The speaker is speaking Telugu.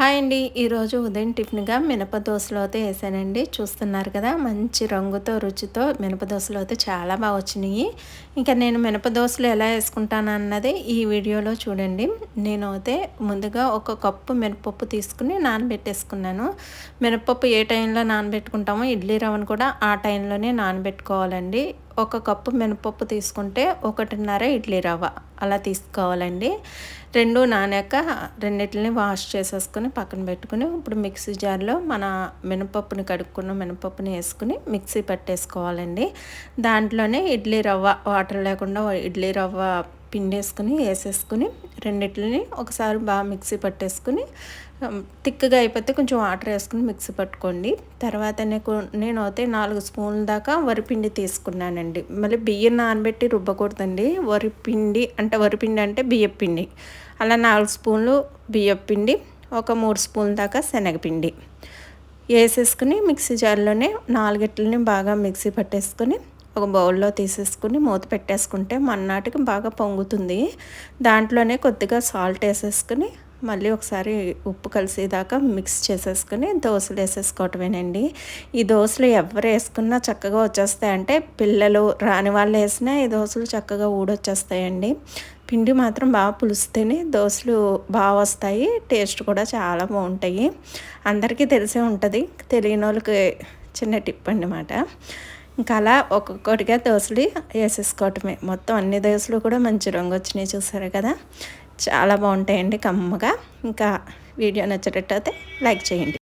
హాయ్ అండి. ఈరోజు ఉదయం టిఫిన్గా మినప దోశలు అయితే వేసానండి. చూస్తున్నారు కదా మంచి రంగుతో రుచితో మినప దోశలు అయితే చాలా బాగా వచ్చినాయి. ఇంకా నేను మినప దోశలు ఎలా వేసుకుంటాను అన్నది ఈ వీడియోలో చూడండి. నేను అయితే ముందుగా ఒక కప్పు మినపప్పు తీసుకుని నానబెట్టేసుకున్నాను. మినపప్పు ఏ టైంలో నానబెట్టుకుంటామో ఇడ్లీ రవ్వను కూడా ఆ టైంలోనే నానబెట్టుకోవాలండి. ఒక కప్పు మినపప్పు తీసుకుంటే ఒకటిన్నర ఇడ్లీ రవ్వ. అలా తీసుకోవాలండి. రెండు నానాక రెండింటిని వాష్ చేసేసుకొని పక్కన పెట్టుకుని ఇప్పుడు మిక్సీ జార్లో మన మినపప్పుని కడుక్కున్న మినపప్పుని వేసుకుని మిక్సీ పట్టేసుకోవాలండి. దాంట్లోనే ఇడ్లీ రవ్వ వాటర్ లేకుండా ఇడ్లీ రవ్వ పిండేసుకుని వేసేసుకుని రెండిట్లని ఒకసారి బాగా మిక్సీ పట్టేసుకుని తిక్కగా అయిపోతే కొంచెం వాటర్ వేసుకుని మిక్సీ పట్టుకోండి. తర్వాత నేను అయితే నాలుగు స్పూన్ల దాకా వరిపిండి తీసుకున్నానండి. మళ్ళీ బియ్యం నానబెట్టి రుబ్బకూడదండి. వరిపిండి అంటే వరిపిండి అంటే బియ్యపిండి అలా నాలుగు స్పూన్లు బియ్యపిండి ఒక మూడు స్పూన్ల దాకా శనగపిండి. వేసేసుకుని మిక్సీ జార్లోనే నాలుగిట్లని బాగా మిక్సీ పట్టేసుకొని ఒక బౌల్లో తీసేసుకుని మూత పెట్టేసుకుంటే మన్నాటికి బాగా పొంగుతుంది. దాంట్లోనే కొద్దిగా సాల్ట్ వేసేసుకుని మళ్ళీ ఒకసారి ఉప్పు కలిసేదాకా మిక్స్ చేసేసుకుని దోశలు వేసేసుకోవటమేనండి. ఈ దోశలు ఎవరు వేసుకున్నా చక్కగా వచ్చేస్తాయి అంటే పిల్లలు రాని వాళ్ళు వేసినా ఈ దోశలు చక్కగా ఊడొచ్చేస్తాయండి. పిండి మాత్రం బాగా పులుస్తేనే దోశలు బాగా వస్తాయి టేస్ట్ కూడా చాలా బాగుంటాయి. అందరికీ తెలిసే ఉంటుంది తెలియని వాళ్ళకి చిన్న టిప్ అన్నమాట. ఇంకా అలా ఒక్కొక్కటిగా దోశలు వేసేసుకోవటమే. మొత్తం అన్ని దోశలు కూడా మంచి రంగు వచ్చినాయి చూసారు కదా? చాలా బాగుంటాయండి కమ్మగా. ఇంకా వీడియో నచ్చేటట్టయితే లైక్ చేయండి.